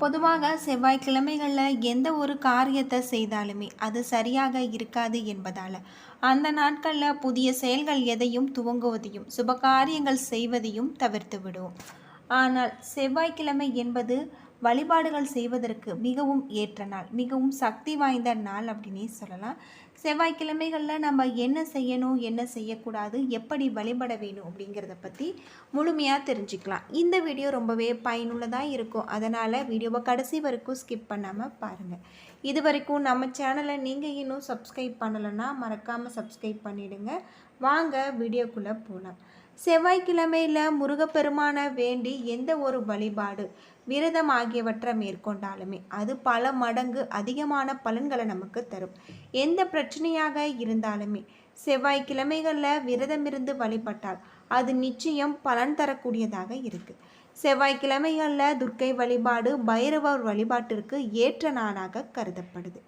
பொதுவாக செவ்வாய்க்கிழமைகளில் எந்த ஒரு காரியத்தை செய்தாலுமே அது சரியாக இருக்காது என்பதால். அந்த நாட்களில் புதிய செயல்கள் எதையும் துவங்குவதையும் சுபகாரியங்கள் செய்வதையும் தவிர்த்து விடுவோம். ஆனால் செவ்வாய்க்கிழமை என்பது வழிபாடுகள் செய்வதற்கு மிகவும் ஏற்ற நாள் மிகவும் சக்தி வாய்ந்த நாள் அப்படின்னே சொல்லலாம். செவ்வாய்க்கிழமைகளில் நம்ம என்ன செய்யணும் என்ன செய்யக்கூடாது எப்படி வழிபட வேணும் அப்படிங்கிறத பற்றி முழுமையாக தெரிஞ்சுக்கலாம். இந்த வீடியோ ரொம்பவே பயனுள்ளதாக இருக்கும். அதனால் வீடியோவை கடைசி வரைக்கும் ஸ்கிப் பண்ணாமல் பாருங்கள் இது வரைக்கும் நம்ம சேனலை நீங்கள் இன்னும் சப்ஸ்கிரைப் பண்ணலைன்னா மறக்காமல் சப்ஸ்கிரைப் பண்ணிவிடுங்க வாங்க வீடியோக்குள்ளே போகலாம் செவ்வாய்க்கிழமையில் முருகப்பெருமானை வேண்டி எந்த ஒரு வழிபாடு விரதம் ஆகியவற்றை மேற்கொண்டாலுமே அது பல மடங்கு அதிகமான பலன்களை நமக்கு தரும். எந்த பிரச்சனையாக இருந்தாலுமே செவ்வாய்க்கிழமைகளில் விரதம் இருந்து வழிபட்டால் அது நிச்சயம் பலன் தரக்கூடியதாக இருக்குது செவ்வாய்க்கிழமைகளில் துர்க்கை வழிபாடு பைரவர் வழிபாட்டிற்கு ஏற்ற நாளாக கருதப்படுது.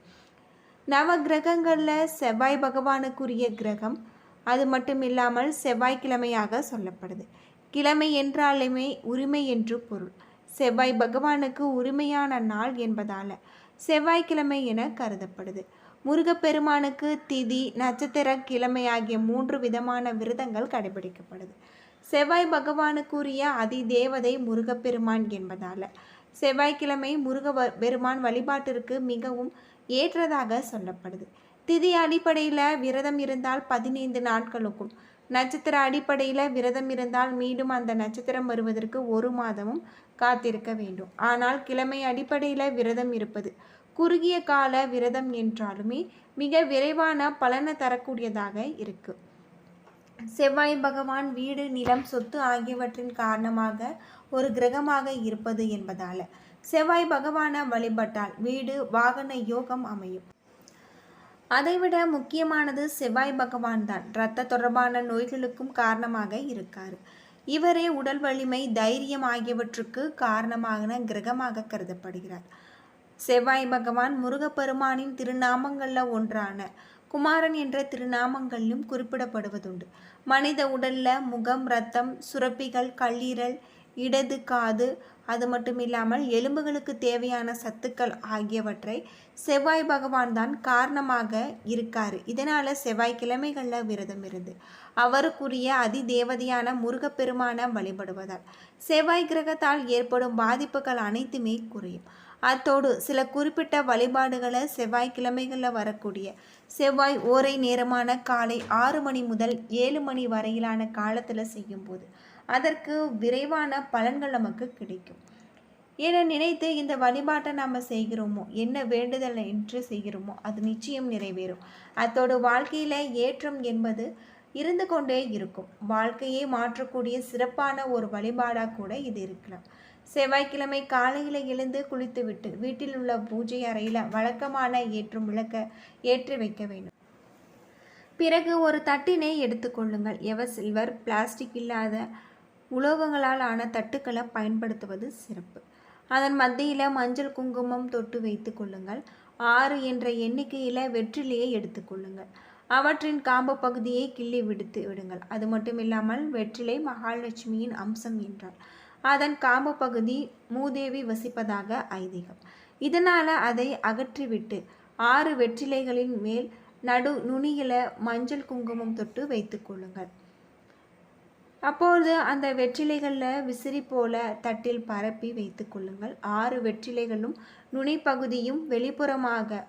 நவ கிரகங்களில் செவ்வாய் பகவானுக்குரிய கிரகம் அது மட்டும் இல்லாமல் செவ்வாய்க்கிழமையாக சொல்லப்படுது. கிழமை என்றாலுமே உரிமை என்று பொருள். செவ்வாய் பகவானுக்கு உரிமையான நாள் என்பதால் செவ்வாய்க்கிழமை என கருதப்படுது. முருகப்பெருமானுக்கு திதி நட்சத்திர கிழமை ஆகிய மூன்று விதமான விரதங்கள் கடைபிடிக்கப்படுது. செவ்வாய் பகவானுக்குரிய அதி தேவதை முருகப்பெருமான் என்பதால் செவ்வாய்க்கிழமை முருக பெருமான் வழிபாட்டிற்கு மிகவும் ஏற்றதாக சொல்லப்படுது. திதி அடிப்படையில் விரதம் இருந்தால் பதினைந்து நாட்களுக்கும் நட்சத்திர அடிப்படையில் விரதம் இருந்தால் மீண்டும் அந்த நட்சத்திரம் வருவதற்கு ஒரு மாதமும் காத்திருக்க வேண்டும். ஆனால் கிழமை அடிப்படையில் விரதம் இருப்பது குறுகிய கால விரதம் என்றாலுமே மிக விரைவான பலனை தரக்கூடியதாக இருக்கு. செவ்வாய் பகவான் வீடு நிலம் சொத்து ஆகியவற்றின் காரணமாக ஒரு கிரகமாக இருப்பது என்பதால் செவ்வாய் பகவானை வழிபட்டால் வீடு வாகன யோகம் அமையும். அதைவிட முக்கியமானது செவ்வாய் பகவான் தான். இரத்த தொடர்பான நோய்களுக்கும் காரணமாக இருக்கார். இவரே உடல் வலிமை தைரியம் ஆகியவற்றுக்கு காரணமான கிரகமாக கருதப்படுகிறார். செவ்வாய் பகவான் முருகப்பெருமானின் திருநாமங்களில் ஒன்றான குமாரன் என்ற திருநாமங்களிலும் குறிப்பிடப்படுவதுண்டு. மனித உடல்ல முகம் ரத்தம் சுரப்பிகள் கல்லீரல் இடது காது அது மட்டும் இல்லாமல் எலும்புகளுக்கு தேவையான சத்துக்கள் ஆகியவற்றை செவ்வாய் பகவான் தான் காரணமாக இருக்கார். இதனால் செவ்வாய் செவ்வாய்க்கிழமைகளில் விரதம் இருந்து அவருக்குரிய அதி தேவதையான முருகப்பெருமான வழிபடுவதால் செவ்வாய் கிரகத்தால் ஏற்படும் பாதிப்புகள் அனைத்துமே குறையும். அத்தோடு சில குறிப்பிட்ட வழிபாடுகளை செவ்வாய்க்கிழமைகளில் வரக்கூடிய செவ்வாய் ஓரை நேரமான காலை ஆறு மணி முதல் ஏழு மணி வரையிலான காலத்தில் செய்யும்போது அதற்கு விரைவான பலன்கள் நமக்கு கிடைக்கும். என நினைத்து இந்த வழிபாட்டை நாம் செய்கிறோமோ என்ன வேண்டுதல் என்று செய்கிறோமோ அது நிச்சயம் நிறைவேறும். அத்தோடு வாழ்க்கையில் ஏற்றம் என்பது இருந்து கொண்டே இருக்கும். வாழ்க்கையை மாற்றக்கூடிய சிறப்பான ஒரு வழிபாடாக கூட இது இருக்கலாம். செவ்வாய்க்கிழமை காலையில் எழுந்து குளித்துவிட்டு வீட்டில் உள்ள பூஜை அறையில் வழக்கமான ஏற்றும் விளக்க ஏற்றி வைக்க வேண்டும். பிறகு ஒரு தட்டினை எடுத்துக்கொள்ளுங்கள் எவர் சில்வர் பிளாஸ்டிக் இல்லாத உலோகங்களால் ஆன தட்டுக்களை பயன்படுத்துவது சிறப்பு. அதன் மத்தியில் மஞ்சள் குங்குமம் தொட்டு வைத்து கொள்ளுங்கள். ஆறு என்ற எண்ணிக்கையில் வெற்றிலையை எடுத்துக்கொள்ளுங்கள் அவற்றின் காம்பு பகுதியை கிள்ளி விடுத்து விடுங்கள். அது மட்டும் இல்லாமல் வெற்றிலை மகாலட்சுமியின் அம்சம் என்றார் அதன் காம்பு பகுதி மூதேவி வசிப்பதாக ஐதீகம். இதனால் அதை அகற்றிவிட்டு ஆறு வெற்றிலைகளின் மேல் நடு நுனியில மஞ்சள் குங்குமம் தொட்டு வைத்துக்கொள்ளுங்கள் அப்போது அந்த வெற்றிலைகளில் விசிறி போல தட்டில் பரப்பி வைத்து கொள்ளுங்கள். ஆறு வெற்றிலைகளும் நுனிப்பகுதியும் வெளிப்புறமாக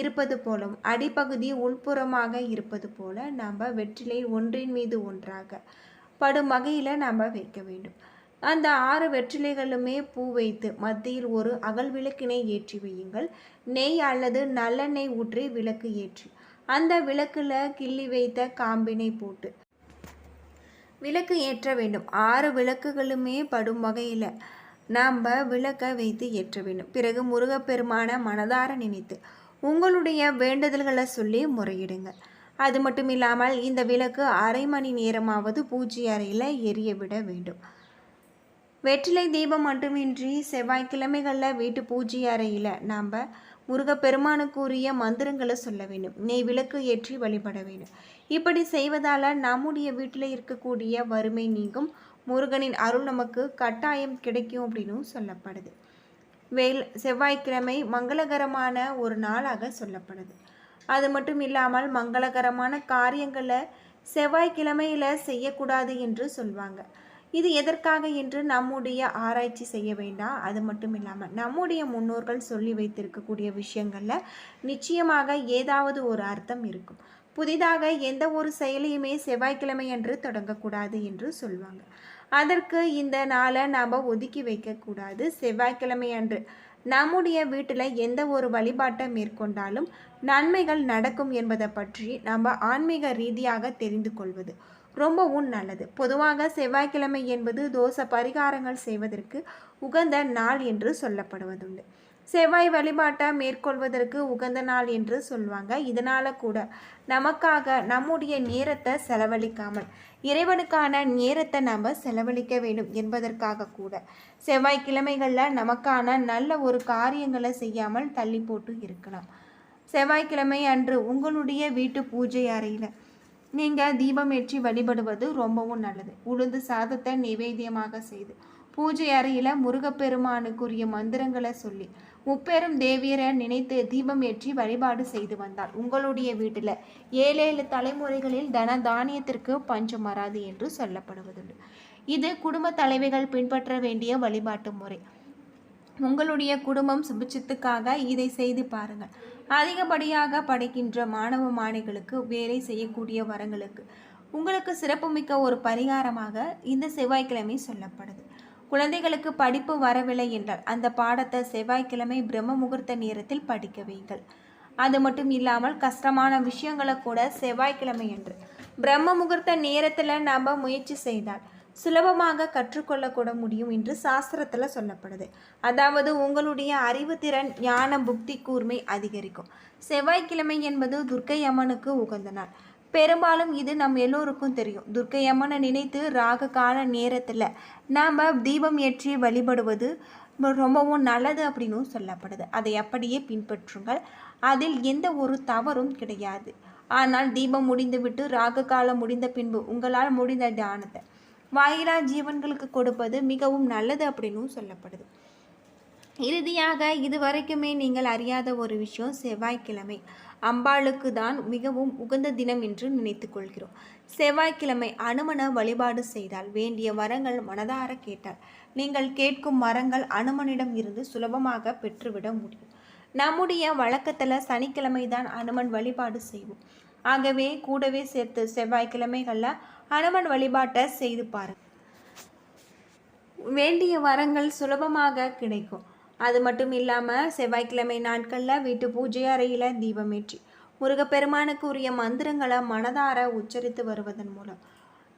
இருப்பது போலும் அடிப்பகுதி உள்புறமாக இருப்பது போல நம்ம வெற்றிலை ஒன்றின் மீது ஒன்றாக படும் வகையில் நம்ம வைக்க வேண்டும். அந்த ஆறு வெற்றிலைகளுமே பூ வைத்து மத்தியில் ஒரு அகல் விளக்கினை ஏற்றி வையுங்கள். நெய் அல்லது நல்லெண்ணெய் ஊற்றி விளக்கு ஏற்றி அந்த விளக்கில் கிள்ளி வைத்த காம்பினை போட்டு விளக்கு ஏற்ற வேண்டும். ஆறு விளக்குகளுமே படும் வகையில் நாம் விளக்கை வைத்து ஏற்ற வேண்டும். பிறகு முருகப்பெருமான மனதார நினைத்து உங்களுடைய வேண்டுதல்களை சொல்லி முறையிடுங்க. அது மட்டும் இல்லாமல் இந்த விளக்கு அரை மணி நேரமாவது பூஜை அறையில் எரிய விட வேண்டும். வெற்றிலை தீபம் மட்டுமின்றி செவ்வாய்க்கிழமைகளில் வீட்டு பூஜை அறையில் நாம் முருகப்பெருமானுக்குரிய மந்திரங்களை சொல்ல வேண்டும். நெய் விளக்கு ஏற்றி வழிபட வேண்டும். இப்படி செய்வதால் நம்முடைய வீட்டில் இருக்கக்கூடிய வறுமை நீங்கும். முருகனின் அருள் நமக்கு கட்டாயம் கிடைக்கும் அப்படின்னும் சொல்லப்படுது. வேல் செவ்வாய்க்கிழமை மங்களகரமான ஒரு நாளாக சொல்லப்படுது. அது மட்டும் இல்லாமல் மங்களகரமான காரியங்களை செவ்வாய்க்கிழமையில் செய்யக்கூடாது என்று சொல்வாங்க. இது எதற்காக என்று நம்முடைய ஆராய்ச்சி செய்ய வேண்டாம் அது மட்டும் இல்லாமல் நம்முடைய முன்னோர்கள் சொல்லி வைத்திருக்கக்கூடிய விஷயங்களில் நிச்சயமாக ஏதாவது ஒரு அர்த்தம் இருக்கும். புதிதாக எந்த ஒரு செயலையுமே செவ்வாய்க்கிழமை என்று தொடங்கக்கூடாது என்று சொல்லுவாங்க அதற்கு இந்த நாளை நாம் ஒதுக்கி வைக்கக்கூடாது. செவ்வாய்க்கிழமை அன்று நம்முடைய வீட்டில் எந்த ஒரு வழிபாட்டை மேற்கொண்டாலும் நன்மைகள் நடக்கும் என்பதை பற்றி நம்ம ஆன்மீக ரீதியாக தெரிந்து கொள்வது. ரொம்பவும் நல்லது. பொதுவாக செவ்வாய்க்கிழமை என்பது தோசை பரிகாரங்கள் செய்வதற்கு உகந்த நாள் என்று சொல்லப்படுவதுண்டு. செவ்வாய் வழிபாட்டை மேற்கொள்வதற்கு உகந்த நாள் என்று சொல்லுவாங்க இதனால் கூட நமக்காக நம்முடைய நேரத்தை செலவழிக்காமல் இறைவனுக்கான நேரத்தை நாம் செலவழிக்க வேண்டும் என்பதற்காக கூட செவ்வாய்க்கிழமைகளில் நமக்கான நல்ல ஒரு காரியங்களை செய்யாமல் தள்ளி போட்டு இருக்கலாம். செவ்வாய்க்கிழமை அன்று உங்களுடைய வீட்டு பூஜை அறையில் நீங்கள் தீபம் ஏற்றி வழிபடுவது ரொம்பவும் நல்லது. உளுந்து சாதத்தை நிவேத்தியமாக செய்து பூஜை அறையில் முருகப்பெருமானுக்குரிய மந்திரங்களை சொல்லி முப்பெரும் தேவியரை நினைத்து தீபம் ஏற்றி வழிபாடு செய்து வந்தால் உங்களுடைய வீட்டில் ஏழு ஏழு தலைமுறைகளில் தன தானியத்திற்கு பஞ்சம் வராது என்று சொல்லப்படுவதுண்டு. இது குடும்ப தலைவிகள் பின்பற்ற வேண்டிய வழிபாட்டு முறை. உங்களுடைய குடும்பம் சுபிச்சத்துக்காக இதை செய்து பாருங்கள். அதிகப்படியாக படிக்கின்ற மாணவ மாணிகளுக்கு வேலை செய்யக்கூடிய வரங்களுக்கு உங்களுக்கு சிறப்புமிக்க ஒரு பரிகாரமாக இந்த செவ்வாய்க்கிழமை சொல்லப்படுது. குழந்தைகளுக்கு படிப்பு வரவில்லை என்றால் அந்த பாடத்தை செவ்வாய்க்கிழமை பிரம்ம முகூர்த்த நேரத்தில் படிக்க வைங்கள் அது மட்டும் இல்லாமல் கஷ்டமான விஷயங்களை கூட செவ்வாய்க்கிழமை என்று பிரம்ம முகூர்த்த நேரத்தில் நாம் முயற்சி செய்தால் சுலபமாக கற்றுக்கொள்ளக்கூட முடியும் என்று சாஸ்திரத்தில் சொல்லப்படுது. அதாவது உங்களுடைய அறிவுத்திறன் ஞான புக்தி கூர்மை அதிகரிக்கும். செவ்வாய்க்கிழமை என்பது துர்க்கை அம்மனுக்கு உகந்த நாள். பெரும்பாலும் இது நம் எல்லோருக்கும் தெரியும். துர்க்கை அம்மனை நினைத்து ராக கால நேரத்தில் நாம் தீபம் ஏற்றி வழிபடுவது ரொம்பவும் நல்லது அப்படின்னும் சொல்லப்படுது. அதை அப்படியே பின்பற்றுங்கள். அதில் எந்த ஒரு தவறும் கிடையாது. ஆனால் தீபம் முடிந்துவிட்டு ராக காலம் முடிந்த பின்பு உங்களால் முடிந்த தியானத்தை வாயிலா ஜீவன்களுக்கு கொடுப்பது மிகவும் நல்லது அப்படின்னும் சொல்லப்படுது. இறுதியாக இதுவரைக்குமே நீங்கள் அறியாத ஒரு விஷயம் செவ்வாய்க்கிழமை. அம்பாளுக்கு தான் மிகவும் உகந்த தினம் என்று நினைத்து கொள்கிறோம் செவ்வாய்க்கிழமை அனுமன வழிபாடு செய்தால் வேண்டிய வரங்கள் மனதார கேட்டால் நீங்கள் கேட்கும் மரங்கள் அனுமனிடம் இருந்து சுலபமாக பெற்றுவிட முடியும். நம்முடைய வழக்கத்தில் சனிக்கிழமை தான் அனுமன் வழிபாடு செய்வோம். ஆகவே கூடவே சேர்த்து செவ்வாய்க்கிழமைகளில் அனுமன் வழிபாட்டை செய்து பாருங்கள் வேண்டிய வரங்கள் சுலபமாக கிடைக்கும். அது மட்டும் இல்லாமல் செவ்வாய்க்கிழமை நாட்களில் வீட்டு பூஜை அறையில் தீபமேற்றி முருகப்பெருமானுக்கு உரிய மந்திரங்களை மனதார உச்சரித்து வருவதன் மூலம்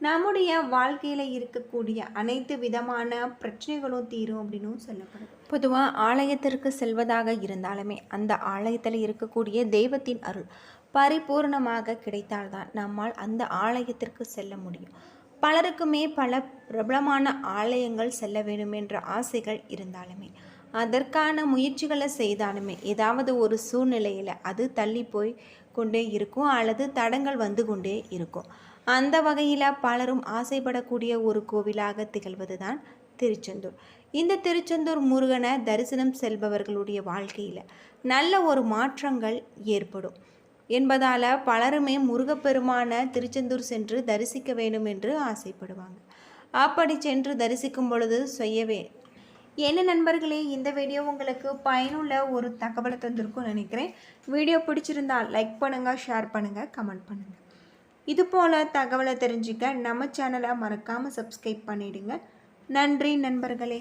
நம்முடைய வாழ்க்கையில் இருக்கக்கூடிய அனைத்து விதமான பிரச்சனைகளும் தீரும் அப்படின்னு சொல்லப்படுது. பொதுவாக ஆலயத்திற்கு செல்வதாக இருந்தாலுமே அந்த ஆலயத்தில் இருக்கக்கூடிய தெய்வத்தின் அருள் பரிபூர்ணமாக கிடைத்தால்தான் நம்மால் அந்த ஆலயத்திற்கு செல்ல முடியும். பலருக்குமே பல பிரபலமான ஆலயங்கள் செல்ல வேண்டும் என்ற ஆசைகள் இருந்தாலுமே அதற்கான முயற்சிகளை செய்தாலுமே ஏதாவது ஒரு சூழ்நிலையில் அது தள்ளி போய் கொண்டே இருக்கும் அல்லது தடங்கள் வந்து கொண்டே இருக்கும். அந்த வகையில் பலரும் ஆசைப்படக்கூடிய ஒரு கோவிலாக திகழ்வது தான் திருச்செந்தூர். இந்த திருச்செந்தூர் முருகனை தரிசனம் செல்பவர்களுடைய வாழ்க்கையில் நல்ல ஒரு மாற்றங்கள் ஏற்படும். என்பதால் பலருமே முருகப்பெருமான திருச்செந்தூர் சென்று தரிசிக்க வேண்டும் என்று ஆசைப்படுவாங்க. அப்படி சென்று தரிசிக்கும் பொழுது செய்யவே. என்ன நண்பர்களே இந்த வீடியோ உங்களுக்கு பயனுள்ள ஒரு தகவலை தந்திருக்கும்னு நினைக்கிறேன். வீடியோ பிடிச்சிருந்தால் லைக் பண்ணுங்கள் ஷேர் பண்ணுங்கள் கமெண்ட் பண்ணுங்கள் இது போல் தகவலை தெரிஞ்சுக்க நம்ம சேனலை மறக்காமல் சப்ஸ்கிரைப் பண்ணிவிடுங்க நன்றி நண்பர்களே.